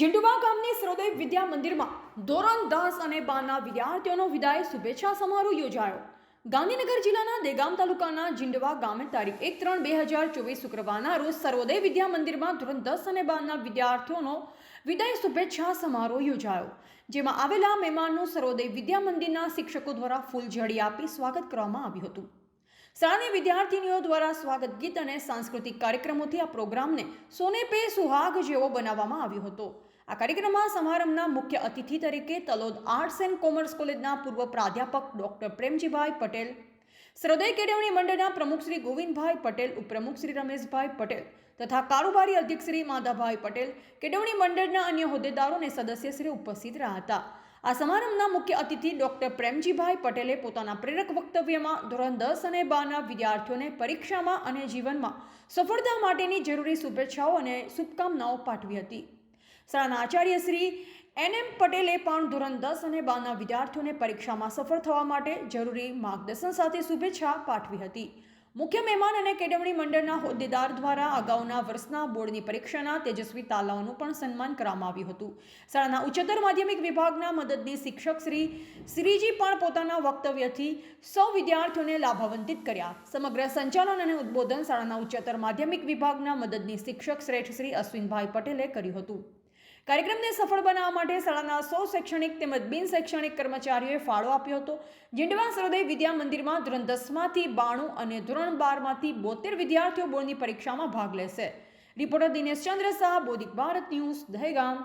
જીંડવા ગામની સરોદય વિદ્યા મંદિરમાં ધોરણ દસ અને બારના વિદ્યાર્થીઓનો વિદાય શુભેચ્છા સમારોહ યોજાયો. ગાંધીનગર જિલ્લાના દેગામ તાલુકાના જિંડવા ગામે તારીખ એક ત્રણ બે હજાર ચોવીસ શુક્રવારના રોજ સર્વોદય વિદ્યા મંદિરમાં ધોરણ દસ અને બારના વિદ્યાર્થીઓનો વિદાય શુભેચ્છા સમારોહ યોજાયો. જેમાં આવેલા મહેમાનનું સર્વોદય વિદ્યા મંદિરના શિક્ષકો દ્વારા ફૂલ ઝડી આપી સ્વાગત કરવામાં આવ્યું હતું. શાળાની વિદ્યાર્થીનીઓ દ્વારા સ્વાગત ગીત અને સાંસ્કૃતિક કાર્યક્રમોથી આ પ્રોગ્રામને સોને પે સુહાગ જેવો બનાવવામાં આવ્યો હતો. આ કાર્યક્રમમાં સમારંભના મુખ્ય અતિથિ તરીકે તલોદ આર્ટ્સ એન્ડ કોમર્સ કોલેજના પૂર્વ પ્રાધ્યાપક ડોક્ટર પ્રેમજીભાઈ પટેલ સરોદય કેળવણી મંડળના પ્રમુખ શ્રી ગોવિંદભાઈ પટેલ, ઉપપ્રમુખ શ્રી રમેશભાઈ પટેલ તથા કારોબારી અધ્યક્ષ શ્રી માધાભાઈ પટેલ, કેળવણી મંડળના અન્ય હોદ્દેદારો અને સદસ્યશ્રી ઉપસ્થિત રહ્યા હતા. આ સમારંભના મુખ્ય અતિથિ ડોક્ટર પ્રેમજીભાઈ પટેલે પોતાના પ્રેરક વક્તવ્યમાં ધોરણ દસ અને બારના વિદ્યાર્થીઓને પરીક્ષામાં અને જીવનમાં સફળતા માટેની જરૂરી શુભેચ્છાઓ અને શુભકામનાઓ પાઠવી હતી. શાળાના આચાર્ય શ્રી એન એમ પટેલે પણ ધોરણ દસ અને બારના વિદ્યાર્થીઓને પરીક્ષામાં સફળ થવા માટે જરૂરી માર્ગદર્શન સાથે શુભેચ્છા પાઠવી હતી. મુખ્ય મહેમાન અને કેળવણી મંડળના હોદ્દેદાર દ્વારા અગાઉના વર્ષના બોર્ડની પરીક્ષાના તેજસ્વી તાલાઓનું પણ સન્માન કરવામાં આવ્યું હતું. શાળાના ઉચ્ચતર માધ્યમિક વિભાગના મદદની શિક્ષક શ્રી શ્રીજી પણ પોતાના વક્તવ્યથી સૌ વિદ્યાર્થીઓને લાભાવંતિત કર્યા. સમગ્ર સંચાલન અને ઉદ્બોધન શાળાના ઉચ્ચતર માધ્યમિક વિભાગના મદદની શિક્ષક શ્રેષ્ઠ શ્રી અશ્વિનભાઈ પટેલે કર્યું હતું. કાર્યક્રમને સફળ બનાવવા માટે શાળાના સો શૈક્ષણિક તેમજ બિન શૈક્ષણિક કર્મચારીઓએ ફાળો આપ્યો હતો. જીંડવા સરોદય વિદ્યા મંદિરમાં ધોરણ દસમાંથી બાણું અને ધોરણ બારમાંથી બોતેર વિદ્યાર્થીઓ બોર્ડની પરીક્ષામાં ભાગ લેશે. Reporter Dinesh Chandra Shah, Bodhik Bharat news, Dehgam.